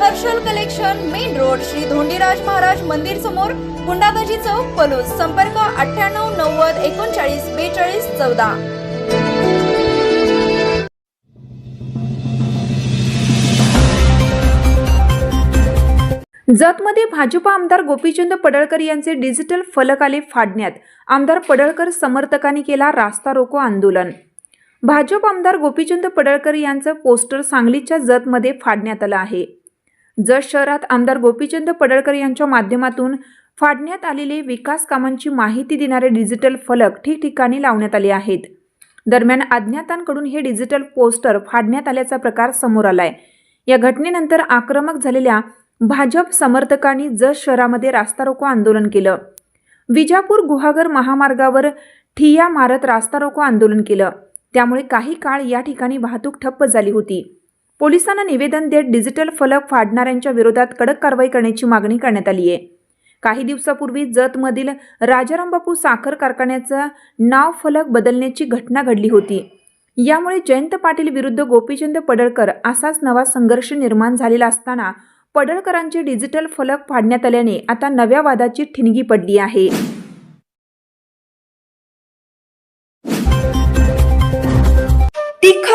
Harshal collection main road Shri Dhondiraj Maharaj मंदिर समोर गुंडाबाजी चौक पलूस. संपर्क अठ्ठ्याण्णव नव्वद एकोणचाळीस बेचाळीस चौदा. जतमध्ये भाजपा आमदार गोपीचंद पडळकर यांचे डिजिटल फलक आले फाडण्यात आमदार पडळकर समर्थकांनी केला रास्ता रोको आंदोलन. भाजप आमदार गोपीचंद पडळकर यांचं पोस्टर सांगलीच्या जतमध्ये फाडण्यात आलं आहे. जत शहरात आमदार गोपीचंद पडळकर यांच्या माध्यमातून फाडण्यात आलेले विकास कामांची माहिती देणारे डिजिटल फलक ठिकठिकाणी लावण्यात आले आहेत. दरम्यान अज्ञातांकडून हे डिजिटल पोस्टर फाडण्यात आल्याचा प्रकार समोर आलाय. या घटनेनंतर आक्रमक झालेल्या भाजप समर्थकांनी जत शहरामध्ये रास्ता रोको आंदोलन केलं. विजापूर गुहागर महामार्गावर ठिया मारत रास्ता रोको आंदोलन केलं. त्यामुळे काही काळ या ठिकाणी वाहतूक ठप्प झाली होती. पोलिसांना निवेदन देत डिजिटल फलक फाडणाऱ्यांच्या विरोधात कडक कारवाई करण्याची मागणी करण्यात आली आहे. काही दिवसापूर्वी जतमधील राजारामबापू साखर कारखान्याचा नाव फलक बदलण्याची घटना घडली होती. यामुळे जयंत पाटील विरुद्ध गोपीचंद पडळकर असाच नवा संघर्ष निर्माण झालेला असताना पडळकरांचे डिजिटल फलक फाडण्यात आल्याने आता नव्या वादाची ठिणगी पडली आहे.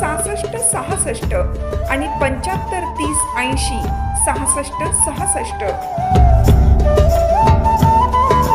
सहासष्ट सहासष्ट आणि पंच्याहत्तर तीस ऐंशी सहासष्ट सहासष्ट.